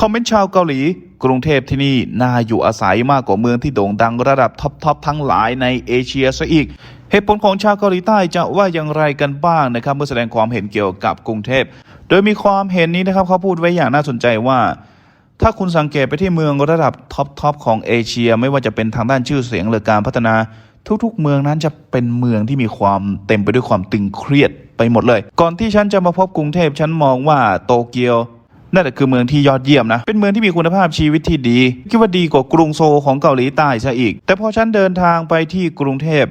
คอมเมนต์ชาวเกาหลี กรุงเทพที่นี่น่าอยู่อาศัยมากกว่าเมืองที่โด่งดังระดับท็อปทอปทั้งหลายในเอเชียซะอีก เหตุผลของชาวเกาหลีใต้จะว่าอย่างไรกันบ้างนะครับ เมื่อแสดงความเห็นเกี่ยวกับกรุงเทพ โดยมีความเห็นนี้นะครับเขาพูดไว้อย่างน่าสนใจว่า ถ้าคุณสังเกตไปที่เมืองระดับท็อปทอปของเอเชีย ไม่ว่าจะเป็นทางด้านชื่อเสียงหรือการพัฒนา ทุกๆ เมืองนั้นจะเป็นเมืองที่มีความเต็มไปด้วยความตึงเครียดไปหมดเลย ก่อนที่ฉันจะมาพบกรุงเทพฉันมองว่าโตเกียว นั่นแหละคือเมืองที่ยอดเยี่ยมนะ เป็นเมืองที่มีคุณภาพชีวิตที่ดี คิดว่าดีกว่ากรุงโซลของเกาหลีใต้ซะอีก แต่พอฉันเดินทางไปที่กรุงเทพ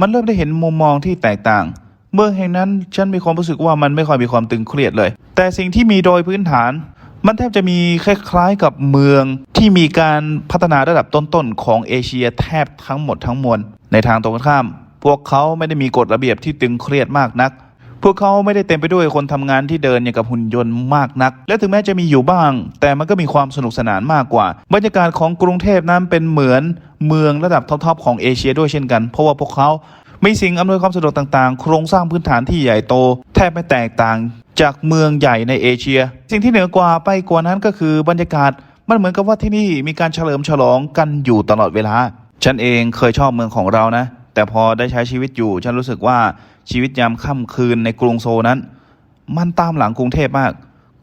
มันเริ่มได้เห็นมุมมองที่แตกต่าง เมืองแห่งนั้นฉันมีความรู้สึกว่ามันไม่ค่อยมีความตึงเครียดเลย แต่สิ่งที่มีโดยพื้นฐาน มันแทบจะมีคล้ายๆกับเมืองที่มีการพัฒนาระดับต้นๆของเอเชียแทบทั้งหมดทั้งมวล ในทางตรงกันข้าม พวกเขาไม่ได้มีกฎระเบียบที่ตึงเครียดมากนัก พวกเขาไม่ได้เต็มไปด้วยคนทำงานที่เดินอย่างกับหุ่นยนต์มากนัก และถึงแม้จะมีอยู่บ้าง แต่มันก็มีความสนุกสนานมากกว่า บรรยากาศของกรุงเทพนั้นเป็นเหมือนเมืองระดับท็อปๆของเอเชียด้วยเช่นกัน เพราะว่าพวกเขามีสิ่งอำนวยความสะดวกต่างๆ โครงสร้างพื้นฐานที่ใหญ่โต แทบไม่แตกต่างจากเมืองใหญ่ในเอเชีย สิ่งที่เหนือกว่าไปกว่านั้นก็คือบรรยากาศ มันเหมือนกับว่าที่นี่มีการเฉลิมฉลองกันอยู่ตลอดเวลา ฉันเองเคยชอบเมืองของเรานะ แต่พอได้ใช้ชีวิตอยู่ ฉันรู้สึกว่าชีวิตยามค่ำคืนในกรุงโซนั้น มันตามหลังกรุงเทพมาก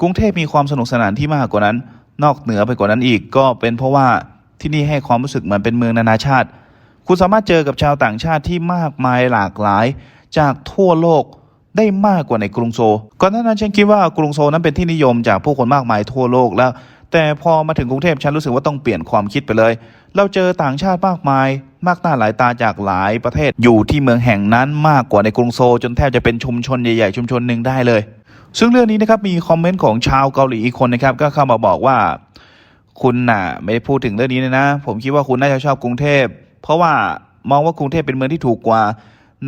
กรุงเทพมีความสนุกสนานที่มากกว่านั้น นอกเหนือไปกว่านั้นอีกก็เป็นเพราะว่าที่นี่ให้ความรู้สึกเหมือนเป็นเมืองนานาชาติ คุณสามารถเจอกับชาวต่างชาติที่มากมายหลากหลาย จากทั่วโลกได้มากกว่าในกรุงโซก่อนหน้านั้นฉันคิดว่ากรุงโซนั้นเป็นที่นิยมจากผู้คนมากมายทั่วโลกแล้ว แต่พอมาถึงกรุงเทพฉันรู้สึกว่าต้องเปลี่ยนความคิดไปเลย เราเจอต่างชาติมากมาย มากหน้าหลายตาจากหลายประเทศอยู่ที่เมืองแห่งนั้นมากกว่าในกรุงโซลจนแทบจะเป็นชุมชนใหญ่ๆชุมชนหนึ่งได้เลย ซึ่งเรื่องนี้นะครับมีคอมเมนต์ของชาวเกาหลีอีกคนนะครับก็เข้ามาบอกว่า คุณน่ะไม่ได้พูดถึงเรื่องนี้เลยนะ ผมคิดว่าคุณน่าจะชอบกรุงเทพ เพราะว่ามองว่ากรุงเทพเป็นเมืองที่ถูกกว่า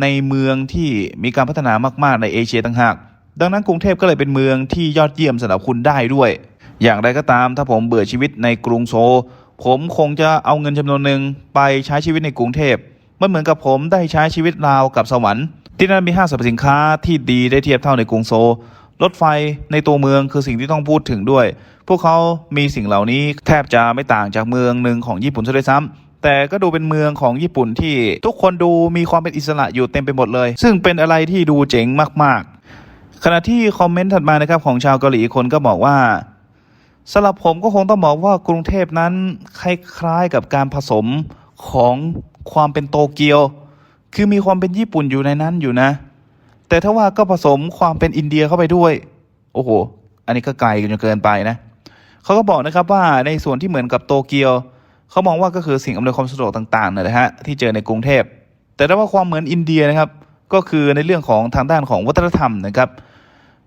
ในเมืองที่มีการพัฒนามากๆในเอเชียต่างหากดังนั้นกรุงเทพก็เลยเป็นเมืองที่ยอดเยี่ยมสำหรับคุณได้ด้วย อย่างไรก็ตามถ้าผมเบื่อชีวิตในกรุงโซล ผมคงจะเอาเงินจำนวนหนึ่งไปใช้ชีวิตในกรุงเทพมันเหมือนกับผมได้ใช้ชีวิตราวกับสวรรค์ ที่นั่นมีห้างสรรพสินค้าที่ดีได้เทียบเท่าในกรุงโซลรถไฟในตัวเมืองคือสิ่งที่ต้องพูดถึงด้วย พวกเขามีสิ่งเหล่านี้แทบจะไม่ต่างจากเมืองหนึ่งของญี่ปุ่นซะด้วยซ้ำแต่ก็ดูเป็นเมืองของญี่ปุ่นที่ทุกคนดูมีความเป็นอิสระอยู่เต็มไปหมดเลย ซึ่งเป็นอะไรที่ดูเจ๋งมากๆ ขณะที่คอมเมนต์ถัดมานะครับของชาวเกาหลีคนก็บอกว่า สำหรับผมก็คงต้องบอกว่ากรุงเทพนั้นคล้ายๆกับการผสมของความเป็นโตเกียว คือมีความเป็นญี่ปุ่นอยู่ในนั้นอยู่นะ แต่ถ้าว่าก็ผสมความเป็นอินเดียเข้าไปด้วย โอ้โห อันนี้ก็ไกลกันจนเกินไปนะเขาก็บอกนะครับว่าในส่วนที่เหมือนกับโตเกียวเขามองว่าก็คือสิ่งอำนวยความสะดวกต่างๆนะฮะที่เจอในกรุงเทพ แต่ถ้าว่าความเหมือนอินเดียนะครับ ก็คือในเรื่องของทางด้านของวัฒนธรรมนะครับ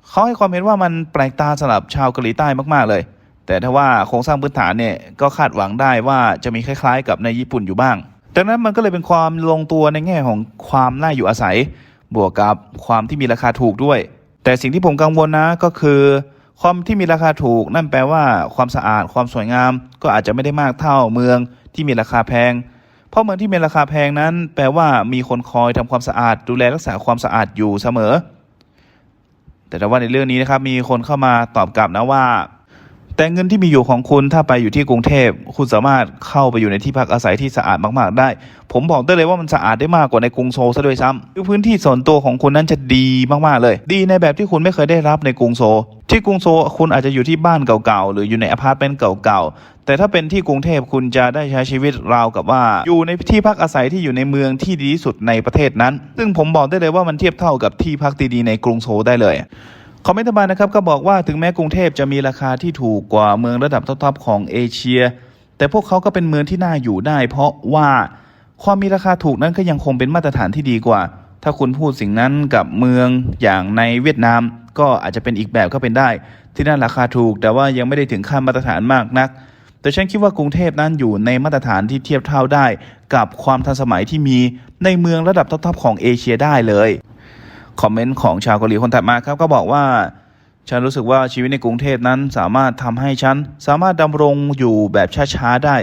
เขาให้ความเห็นว่ามันแปลกตาสำหรับชาวเกาหลีใต้มากๆเลย แต่ถ้าว่าโครงสร้างพื้นฐานเนี่ยก็คาดหวังได้ว่าจะมีคล้ายๆ กับในญี่ปุ่นอยู่บ้างดังนั้นมันก็เลยเป็นความลงตัวในแง่ของความน่าอยู่อาศัย บวกกับความที่มีราคาถูกด้วย แต่สิ่งที่ผมกังวลนะก็คือความที่มีราคาถูกนั่นแปลว่าความสะอาดความสวยงาม ก็อาจจะไม่ได้มากเท่าเมืองที่มีราคาแพง เพราะเมืองที่มีราคาแพงนั้น แปลว่ามีคนคอยทำความสะอาด ดูแลรักษาความสะอาดอยู่เสมอ แต่ถ้าว่าในเรื่องนี้นะครับมีคนเข้ามาตอบกลับนะว่า แต่เงินที่มีอยู่ของคุณถ้าไปอยู่ที่กรุงเทพ คุณสามารถเข้าไปอยู่ในที่พักอาศัยที่สะอาดมากๆ ได้ ผมบอกได้เลยว่ามันสะอาดได้มากกว่าในกรุงโซลซะด้วยซ้ำคือพื้นที่ส่วนตัวของคุณนั้นจะดีมากๆเลย ดีในแบบที่คุณไม่เคยได้รับในกรุงโซลที่กรุงโซลคุณอาจจะอยู่ที่บ้านเก่าๆ หรืออยู่ในอพาร์ตเมนต์เก่าๆ แต่ถ้าเป็นที่กรุงเทพคุณจะได้ใช้ชีวิตราวกับว่า อยู่ในที่พักอาศัยที่อยู่ในเมืองที่ดีที่สุดในประเทศนั้น ซึ่งผมบอกได้เลยว่ามันเทียบเท่ากับที่พักดีๆในกรุงโซลได้เลย คอมเมนต์ต่อมานะครับก็บอกว่าถึงแม้กรุงเทพจะมีราคาที่ถูกกว่าเมืองระดับท็อปๆของเอเชีย แต่พวกเขาก็เป็นเมืองที่น่าอยู่ได้ เพราะว่าความมีราคาถูกนั้นก็ยังคงเป็นมาตรฐานที่ดีกว่า ถ้าคุณพูดสิ่งนั้นกับเมืองอย่างในเวียดนาม ก็อาจจะเป็นอีกแบบก็เป็นได้ ที่นั่นราคาถูก แต่ว่ายังไม่ได้ถึงขั้นมาตรฐานมากนัก แต่ฉันคิดว่ากรุงเทพนั้นอยู่ในมาตรฐานที่เทียบเท่าได้ กับความทันสมัยที่มีในเมืองระดับท็อปๆของเอเชียได้เลย คอมเมนต์ของชาวเกาหลีคนถัดมาครับก็บอกว่า ฉันรู้สึกว่าชีวิตในกรุงเทพนั้นสามารถทำให้ฉันสามารถดำรงอยู่แบบช้าๆได้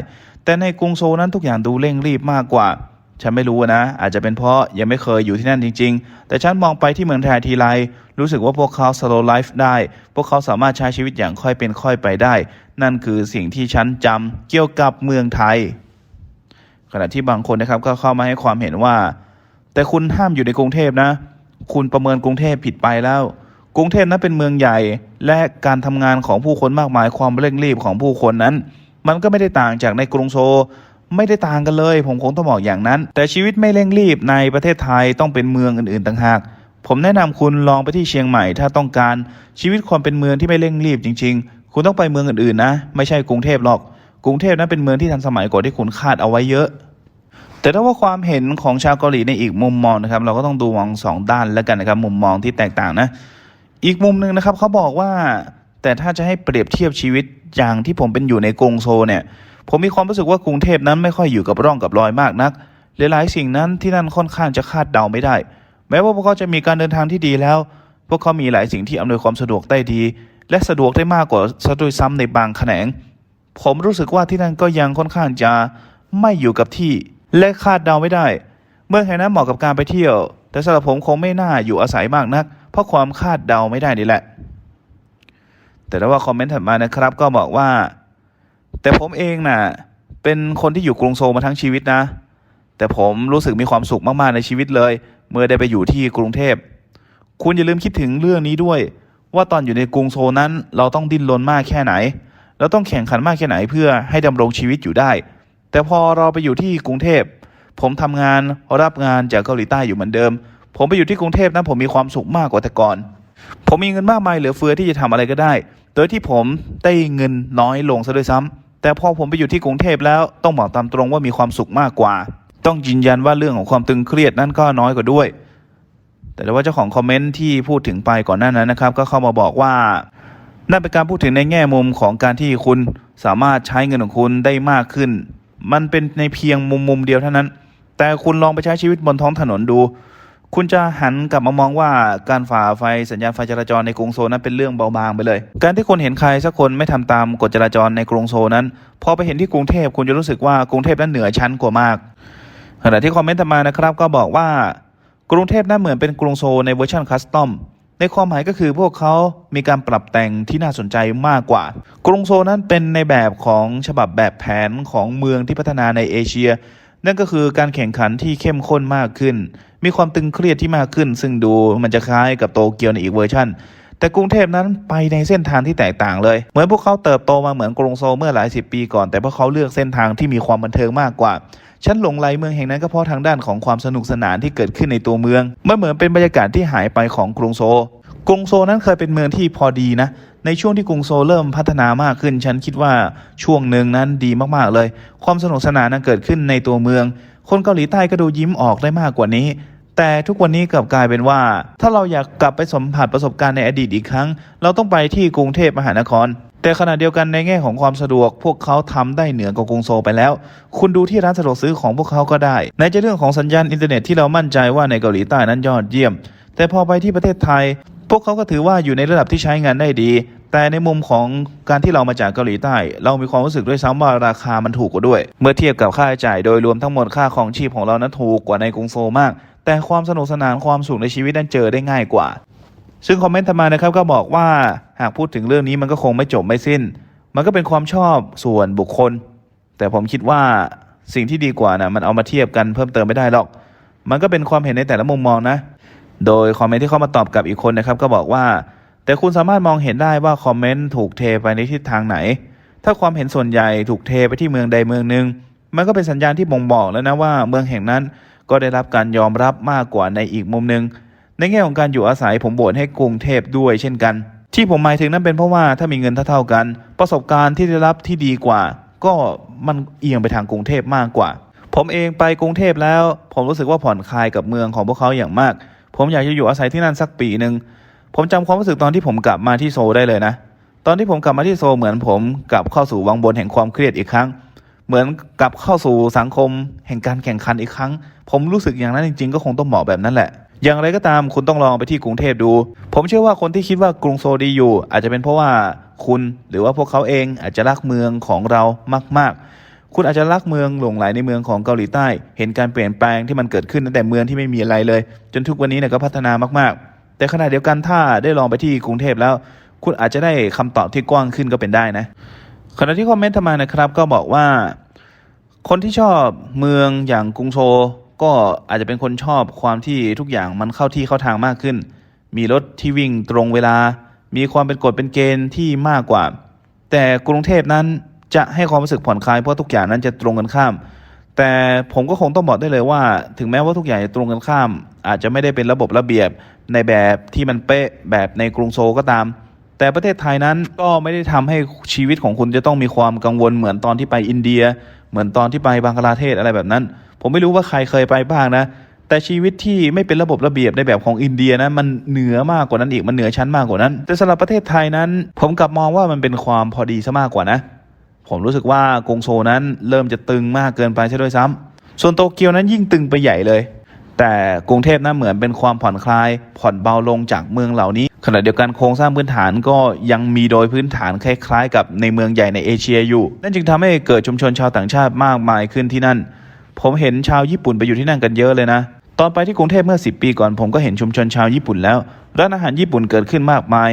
แต่ในกรุงโซนั้นทุกอย่างดูเร่งรีบมากกว่า ฉันไม่รู้นะ อาจจะเป็นเพราะยังไม่เคยอยู่ที่นั่นจริง ๆ แต่ฉันมองไปที่เมืองไทยทีไรรู้สึกว่าพวกเขา slow life ได้ พวกเขาสามารถใช้ชีวิตอย่างค่อยเป็นค่อยไปได้ นั่นคือสิ่งที่ฉันจำเกี่ยวกับเมืองไทย ขณะที่บางคนนะครับก็เข้ามาให้ความเห็นว่า แต่คุณห้ามอยู่ในกรุงเทพนะ คุณประเมินกรุงเทพผิดไปแล้ว กรุงเทพนั้นเป็นเมืองใหญ่ และการทำงานของผู้คนมากมายความเร่งรีบของผู้คนนั้น มันก็ไม่ได้ต่างจากในกรุงโซลไม่ได้ต่างกันเลย ผมคงต้องบอกอย่างนั้น แต่ชีวิตไม่เร่งรีบในประเทศไทยต้องเป็นเมืองอื่นๆต่างหาก ผมแนะนำคุณลองไปที่เชียงใหม่ ถ้าต้องการชีวิตความเป็นเมืองที่ไม่เร่งรีบจริง ๆ คุณต้องไปเมืองอื่นๆนะ ไม่ใช่กรุงเทพหรอก กรุงเทพนั้นเป็นเมืองที่ทันสมัยกว่าที่คุณคาดเอาไว้เยอะ แต่ถ้าว่าความเห็นของชาวเกาหลีในอีกมุมมองนะครับ เราก็ต้องดูมองสองด้านแล้วกันนะครับ มุมมองที่แตกต่างนะ อีกมุมหนึ่งนะครับเขาบอกว่า แต่ถ้าจะให้เปรียบเทียบชีวิตอย่างที่ผมเป็นอยู่ในกรุงโซเนี่ย ผมมีความรู้สึกว่ากรุงเทพนั้นไม่ค่อยอยู่กับร่องกับรอยมากนักหลายๆสิ่งนั้นที่นั่นค่อนข้างจะคาดเดาไม่ได้ แม้ว่าพวกเขาจะมีการเดินทางที่ดีแล้ว พวกเขามีหลายสิ่งที่อำนวยความสะดวกได้ดี และสะดวกได้มากกว่าซะด้วยซ้ำในบางแขนง ผมรู้สึกว่าที่นั่นก็ยังค่อนข้างจะไม่อยู่กับที่ และคาดเดาไม่ได้ เมืองแห่งนั้นเหมาะกับการไปเที่ยว แต่สำหรับผมคงไม่น่าอยู่อาศัยมากนัก เพราะความคาดเดาไม่ได้นี่แหละ แต่ถ้าว่าคอมเมนต์ถัดมานะครับ ก็บอกว่า แต่ผมเองน่ะเป็นคนที่อยู่กรุงโซลมาทั้งชีวิตนะ แต่ผมรู้สึกมีความสุขมากๆในชีวิตเลย เมื่อได้ไปอยู่ที่กรุงเทพ คุณอย่าลืมคิดถึงเรื่องนี้ด้วย ว่าตอนอยู่ในกรุงโซลนั้น เราต้องดิ้นรนมากแค่ไหน เราต้องแข่งขันมากแค่ไหนเพื่อให้ดำรงชีวิตอยู่ได้ แต่พอเราไปอยู่ที่กรุงเทพ ผมทำงานรับงานจากเกาหลีใต้อยู่เหมือนเดิม ผมไปอยู่ที่กรุงเทพนั้นผมมีความสุขมากกว่าแต่ก่อน ผมมีเงินมากมายเหลือเฟือที่จะทำอะไรก็ได้ โดยที่ผมได้เงินน้อยลงซะด้วยซ้ำแต่พอผมไปอยู่ที่กรุงเทพแล้วต้องบอกตามตรงว่ามีความสุขมากกว่า ต้องยืนยันว่าเรื่องของความตึงเครียดนั่นก็น้อยกว่าด้วย แต่ว่าเจ้าของคอมเมนต์ที่พูดถึงไปก่อนหน้านั้นนะครับ ก็เข้ามาบอกว่านั่นเป็นการพูดถึงในแง่มุมของการที่คุณสามารถใช้เงินของคุณได้มากขึ้น มันเป็นในเพียงมุมมุมเดียวเท่านั้น แต่คุณลองไปใช้ชีวิตบนท้องถนนดู คุณจะหันกลับมามองว่าการฝ่าไฟสัญญาณไฟจราจรในกรุงโซนั้นเป็นเรื่องเบาบางไปเลย การที่คนเห็นใครสักคนไม่ทำตามกฎจราจรในกรุงโซนั้น พอไปเห็นที่กรุงเทพคุณจะรู้สึกว่ากรุงเทพนั้นเหนือชั้นกว่ามากขณะที่คอมเมนต์มานะครับก็บอกว่ากรุงเทพนั้นเหมือนเป็นกรุงโซในเวอร์ชันคัสตอม ในความหมายก็คือพวกเขามีการปรับแต่งที่น่าสนใจมากกว่า กรุงโซนั้นเป็นในแบบของฉบับแบบแผนของเมืองที่พัฒนาในเอเชีย นั่นก็คือการแข่งขันที่เข้มข้นมากขึ้น มีความตึงเครียดที่มากขึ้น ซึ่งดูมันจะคล้ายกับโตเกียวในอีกเวอร์ชันแต่กรุงเทพนั้นไปในเส้นทางที่แตกต่างเลย เหมือนพวกเขาเติบโตมาเหมือนกรุงโซเมื่อหลายสิบปีก่อน แต่พวกเขาเลือกเส้นทางที่มีความบันเทิงมากกว่า ฉันหลงไหลเมืองแห่งนั้นก็เพราะทางด้านของความสนุกสนานที่เกิดขึ้นในตัวเมืองมันเหมือนเป็นบรรยากาศที่หายไปของกรุงโซลกรุงโซลนั้นเคยเป็นเมืองที่พอดีนะ ในช่วงที่กรุงโซลเริ่มพัฒนามากขึ้น ฉันคิดว่าช่วงหนึ่งนั้นดีมากๆเลย ความสนุกสนานนั้นเกิดขึ้นในตัวเมือง คนเกาหลีใต้ก็ดูยิ้มออกได้มากกว่านี้ แต่ทุกวันนี้กลับกลายเป็นว่า ถ้าเราอยากกลับไปสัมผัสประสบการณ์ในอดีตอีกครั้ง เราต้องไปที่กรุงเทพมหานคร แต่ขณะเดียวกันในแง่ของความสะดวก พวกเขาทำได้เหนือกว่ากรุงโซไปแล้ว คุณดูที่ร้านสะดวกซื้อของพวกเขาก็ได้ในจะเรื่องของสัญญาณอินเทอร์เน็ตที่เรามั่นใจว่าในเกาหลีใต้นั้นยอดเยี่ยม แต่พอไปที่ประเทศไทย พวกเขาก็ถือว่าอยู่ในระดับที่ใช้งานได้ดี แต่ในมุมของการที่เรามาจากเกาหลีใต้ เรามีความรู้สึกด้วยซ้ำว่าราคามันถูกกว่าด้วย เมื่อเทียบกับค่าใช้จ่ายโดยรวมทั้งหมดค่าของชีพของเรานั้นถูกกว่าในกรุงโซมาก แต่ความสนุกสนานความสุขในชีวิตนั้นเจอได้ง่ายกว่า ซึ่งคอมเมนต์ถัดมานะครับก็บอกว่าหากพูดถึงเรื่องนี้มันก็คงไม่จบไม่สิ้น มันก็เป็นความชอบส่วนบุคคล แต่ผมคิดว่าสิ่งที่ดีกว่านะมันเอามาเทียบกันเพิ่มเติมไม่ได้หรอก มันก็เป็นความเห็นในแต่ละมุมมองนะ โดยคอมเมนต์ที่เข้ามาตอบกับอีกคนนะครับก็บอกว่า แต่คุณสามารถมองเห็นได้ว่าคอมเมนต์ถูกเทไปในทิศทางไหน ถ้าความเห็นส่วนใหญ่ถูกเทไปที่เมืองใดเมืองหนึ่งมันก็เป็นสัญญาณที่บ่งบอกแล้วนะว่าเมืองแห่งนั้นก็ได้รับการยอมรับมากกว่าในอีกมุมหนึ่ง ในแง่ของการอยู่อาศัยผมโบนให้กรุงเทพด้วยเช่นกัน ที่ผมหมายถึงนั้นเป็นเพราะว่าถ้ามีเงินเท่าๆกัน ประสบการณ์ที่ได้รับที่ดีกว่า ก็มันเอียงไปทางกรุงเทพมากกว่า ผมเองไปกรุงเทพแล้ว ผมรู้สึกว่าผ่อนคลายกับเมืองของพวกเขาอย่างมาก ผมอยากจะอยู่อาศัยที่นั่นสักปีหนึ่งผมจำความรู้สึกตอนที่ผมกลับมาที่โซได้เลยนะ ตอนที่ผมกลับมาที่โซเหมือนผมกลับเข้าสู่วังบนแห่งความเครียดอีกครั้ง เหมือนกลับเข้าสู่สังคมแห่งการแข่งขันอีกครั้ง ผมรู้สึกอย่างนั้นจริง ๆ ก็คงต้องบอกแบบนั้นแหละ อย่างไรก็ตามคุณต้องลองไปที่กรุงเทพดู ผมเชื่อว่าคนที่คิดว่ากรุงโซลดีอยู่ อาจจะเป็นเพราะว่าคุณหรือว่าพวกเขาเองอาจจะรักเมืองของเรามาก ๆ คุณอาจจะรักเมืองหลงไหลในเมืองของเกาหลีใต้ เห็นการเปลี่ยนแปลงที่มันเกิดขึ้นตั้งแต่เมืองที่ไม่มีอะไรเลย จนทุกวันนี้เนี่ยก็พัฒนามาก ๆ แต่ขณะเดียวกันถ้าได้ลองไปที่กรุงเทพแล้ว คุณอาจจะได้คำตอบที่กว้างขึ้นก็เป็นได้นะขณะที่คอมเมนต์ทมานะครับก็บอกว่า คนที่ชอบเมืองอย่างกรุงโซล ก็อาจจะเป็นคนชอบความที่ทุกอย่างมันเข้าที่เข้าทางมากขึ้น มีรถที่วิ่งตรงเวลา มีความเป็นกฎเป็นเกณฑ์ที่มากกว่า แต่กรุงเทพนั้นจะให้ความรู้สึกผ่อนคลายเพราะทุกอย่างนั้นจะตรงกันข้าม แต่ผมก็คงต้องบอกได้เลยว่า ถึงแม้ว่าทุกอย่างจะตรงกันข้าม อาจจะไม่ได้เป็นระบบระเบียบในแบบที่มันเป๊ะแบบในกรุงโซลก็ตาม แต่ประเทศไทยนั้นก็ไม่ได้ทำให้ชีวิตของคุณจะต้องมีความกังวลเหมือนตอนที่ไปอินเดีย เหมือนตอนที่ไปบังกลาเทศอะไรแบบนั้น ผมไม่รู้ว่าใครเคยไปบ้างนะ แต่ชีวิตที่ไม่เป็นระบบระเบียบในแบบของอินเดียนะมันเหนือมากกว่านั้นอีกมันเหนือชั้นมากกว่านั้น แต่สำหรับประเทศไทยนั้น ผมกลับมองว่ามันเป็นความพอดีซะมากกว่านะ ผมรู้สึกว่ากรงโซนั้นเริ่มจะตึงมากเกินไปใช่ด้วยซ้ำส่วนโตเกียวนั้นยิ่งตึงไปใหญ่เลย แต่กรุงเทพนั้นเหมือนเป็นความผ่อนคลาย ผ่อนเบาลงจากเมืองเหล่านี้ขณะเดียวกันโครงสร้างพื้นฐานก็ยังมีโดยพื้นฐานคล้ายๆ กับในเมืองใหญ่ในเอเชียอยู่ นั่นจึงทำให้เกิดชุมชนชาวต่างชาติมากมายขึ้นที่นั่น ผมเห็นชาวญี่ปุ่นไปอยู่ที่นั่นกันเยอะเลยนะ ตอนไปที่กรุงเทพเมื่อ 10 ปีก่อนผมก็เห็นชุมชนชาวญี่ปุ่นแล้ว ร้านอาหารญี่ปุ่นเกิดขึ้นมากมาย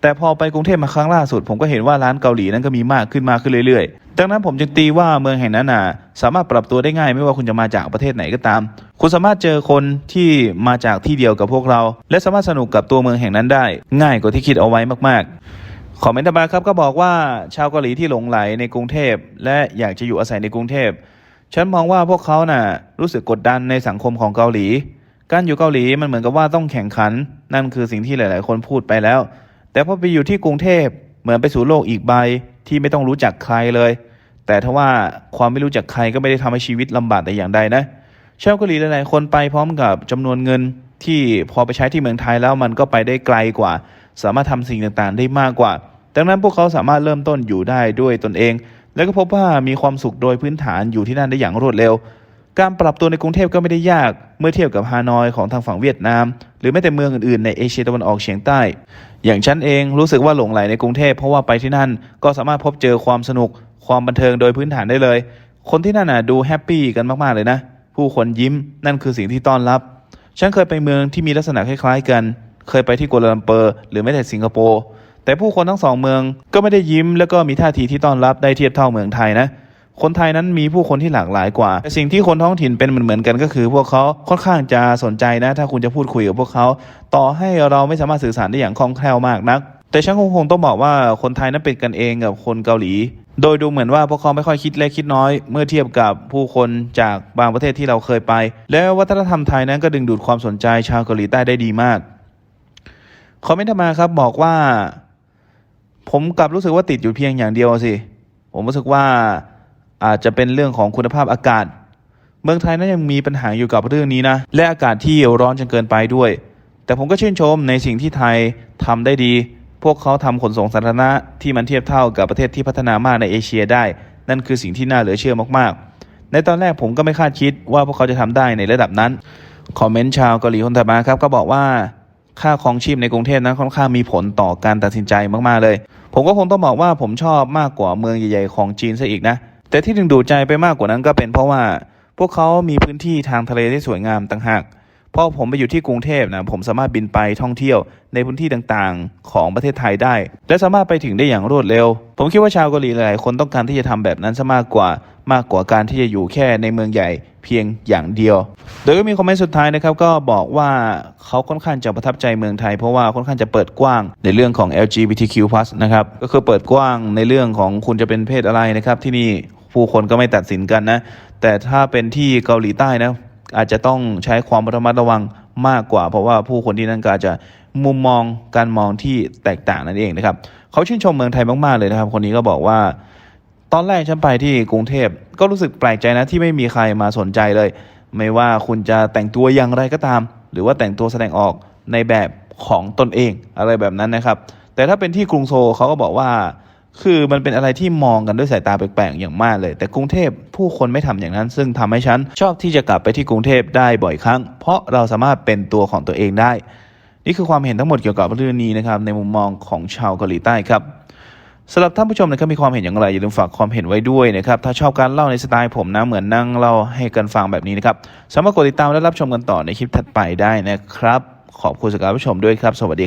แต่พอไปกรุงเทพมาครั้งล่าสุด ผมก็เห็นว่าร้านเกาหลีนั้นก็มีมากขึ้นมากขึ้นเรื่อยๆ ดังนั้นผมจึงตีว่าเมืองแห่งนั้นน่ะสามารถปรับตัวได้ง่ายไม่ว่าคุณจะมาจากประเทศไหนก็ตาม คุณสามารถเจอคนที่มาจากที่เดียวกับพวกเรา และสามารถสนุกกับตัวเมืองแห่งนั้นได้ ง่ายกว่าที่คิดเอาไว้มากๆคอมเมนต์ต่อมาครับก็บอกว่าชาวเกาหลีที่หลงไหลในกรุงเทพ และอยากจะอยู่อาศัยในกรุงเทพ ฉันมองว่าพวกเขาน่ะ รู้สึกกดดันในสังคมของเกาหลี การอยู่เกาหลีมันเหมือนกับว่าต้องแข่งขัน นั่นคือสิ่งที่หลาย ๆ คนพูดไปแล้ว แต่พอไปอยู่ที่กรุงเทพเหมือนไปสู่โลกอีกใบที่ไม่ต้องรู้จักใครเลย แต่ถ้าว่าความไม่รู้จักใครก็ไม่ได้ทำให้ชีวิตลำบากแต่อย่างใดนะชาวเกาหลีหลาย ๆ คนไปพร้อมกับจำนวนเงินที่พอไปใช้ที่เมืองไทยแล้วมันก็ไปได้ไกลกว่า สามารถทำสิ่งต่าง ๆ ได้มากกว่า ดังนั้นพวกเขาสามารถเริ่มต้นอยู่ได้ด้วยตนเอง แล้วก็พบว่ามีความสุขโดยพื้นฐานอยู่ที่นั่นได้อย่างรวดเร็ว การปรับตัวในกรุงเทพก็ไม่ได้ยาก เมื่อเทียบกับฮานอยของทางฝั่งเวียดนาม หรือแม้แต่เมืองอื่นๆในเอเชียตะวันออกเฉียงใต้ อย่างฉันเองรู้สึกว่าหลงไหลในกรุงเทพเพราะว่าไปที่นั่นก็สามารถพบเจอความสนุก ความบันเทิงโดยพื้นฐานได้เลย คนที่นั่นน่ะดูแฮปปี้กันมากๆเลยนะ ผู้คนยิ้มนั่นคือสิ่งที่ต้อนรับ ฉันเคยไปเมืองที่มีลักษณะคล้ายๆ กัน เคยไปที่กัวลาลัมเปอร์ หรือแม้แต่สิงคโปร์ แต่ผู้คนทั้งสองเมืองก็ไม่ได้ยิ้ม แล้วก็มีท่าทีที่ต้อนรับได้เทียบเท่าเมืองไทยนะ คนไทยนั้นมีผู้คนที่หลากหลายกว่าแต่สิ่งที่คนท้องถิ่นเป็นเหมือนๆกันก็คือ พวกเขาค่อนข้างจะสนใจนะ ถ้าคุณจะพูดคุยกับพวกเขา ต่อให้เราไม่สามารถสื่อสารได้อย่างคล่องแคล่วมากนัก แต่ฉันคงคงต้องบอกว่าคนไทยนั้นเป็นกันเองกับคนเกาหลี โดยดูเหมือนว่าพวกเขาไม่ค่อยคิดเล็กคิดน้อย เมื่อเทียบกับผู้คนจากบางประเทศที่เราเคยไป แล้ววัฒนธรรมไทยนั้นก็ดึงดูดความสนใจชาวเกาหลีใต้ได้ดีมากคอมเมนต์มาครับบอกว่า ผมกลับรู้สึกว่าติดอยู่เพียงอย่างเดียวสิ ผมรู้สึกว่าอาจจะเป็นเรื่องของคุณภาพอากาศ เมืองไทยนั้นยังมีปัญหาอยู่กับเรื่องนี้นะ และอากาศที่ร้อนจนเกินไปด้วย แต่ผมก็ชื่นชมในสิ่งที่ไทยทำได้ดี พวกเขาทำขนส่งสาธารณะที่มันเทียบเท่ากับประเทศที่พัฒนามากในเอเชียได้ นั่นคือสิ่งที่น่าเหลือเชื่อมากๆ ในตอนแรกผมก็ไม่คาดคิดว่าพวกเขาจะทำได้ในระดับนั้น คอมเมนต์ชาวเกาหลีคนถัดมาครับก็บอกว่า ค่าครองชีพในกรุงเทพนั้นค่อนข้างมีผลต่อการตัดสินใจมากๆเลย ผมก็คงต้องบอกว่าผมชอบมากกว่าเมืองใหญ่ๆของจีนซะอีกนะ แต่ที่ดึงดูดใจไปมากกว่านั้นก็เป็นเพราะว่า พวกเขามีพื้นที่ทางทะเลที่สวยงามต่างหาก พอผมไปอยู่ที่กรุงเทพนะผมสามารถบินไปท่องเที่ยวในพื้นที่ต่างๆ ของประเทศไทยได้ และสามารถไปถึงได้อย่างรวดเร็ว ผมคิดว่าชาวเกาหลีหลายๆคนต้องการที่จะทำแบบนั้นซะมากกว่ามากกว่าการที่จะอยู่แค่ในเมืองใหญ่เพียงอย่างเดียว โดยก็มีคอมเมนต์สุดท้ายนะครับก็บอกว่าเขาค่อนข้างจะประทับใจเมืองไทย เพราะว่าค่อนข้างจะเปิดกว้างในเรื่องของ LGBTQ+ นะครับก็คือเปิดกว้างในเรื่องของคุณจะเป็นเพศอะไรนะครับที่นี่ผู้คนก็ไม่ตัดสินกันนะแต่ถ้าเป็นที่เกาหลีใต้นะ อาจจะต้องใช้ความระมัดระวังมากกว่า เพราะว่าผู้คนที่นั่นก็อาจจะมุมมองการมองที่แตกต่างนั่นเองนะครับเขาชื่นชมเมืองไทยมากๆเลยนะครับ คนนี้ก็บอกว่า ตอนแรกฉันไปที่กรุงเทพก็รู้สึกแปลกใจนะที่ไม่มีใครมาสนใจเลย ไม่ว่าคุณจะแต่งตัวอย่างไรก็ตาม หรือว่าแต่งตัวแสดงออกในแบบของตนเองอะไรแบบนั้นนะครับ แต่ถ้าเป็นที่กรุงโซลเขาก็บอกว่า คือมันเป็นอะไรที่มองกันด้วยสายตาแปลกๆอย่างมากเลย แต่กรุงเทพผู้คนไม่ทำอย่างนั้น ซึ่งทำให้ฉันชอบที่จะกลับไปที่กรุงเทพได้บ่อยครั้ง เพราะเราสามารถเป็นตัวของตัวเองได้ นี่คือความเห็นทั้งหมดเกี่ยวกับเรื่องนี้นะครับในมุมมองของชาวเกาหลีใต้ครับสำหรับท่านผู้ชมนะครับมีความเห็นอย่างไรอย่าลืมฝากความเห็นไว้ด้วยนะครับถ้าชอบการเล่าในสไตล์ผมนะเหมือนนั่งเล่าให้กันฟังแบบนี้นะครับสามารถกดติดตามและรับชมกันต่อในคลิปถัดไปได้นะครับ ขอบคุณสำหรับการรับชมด้วยครับ สวัสดี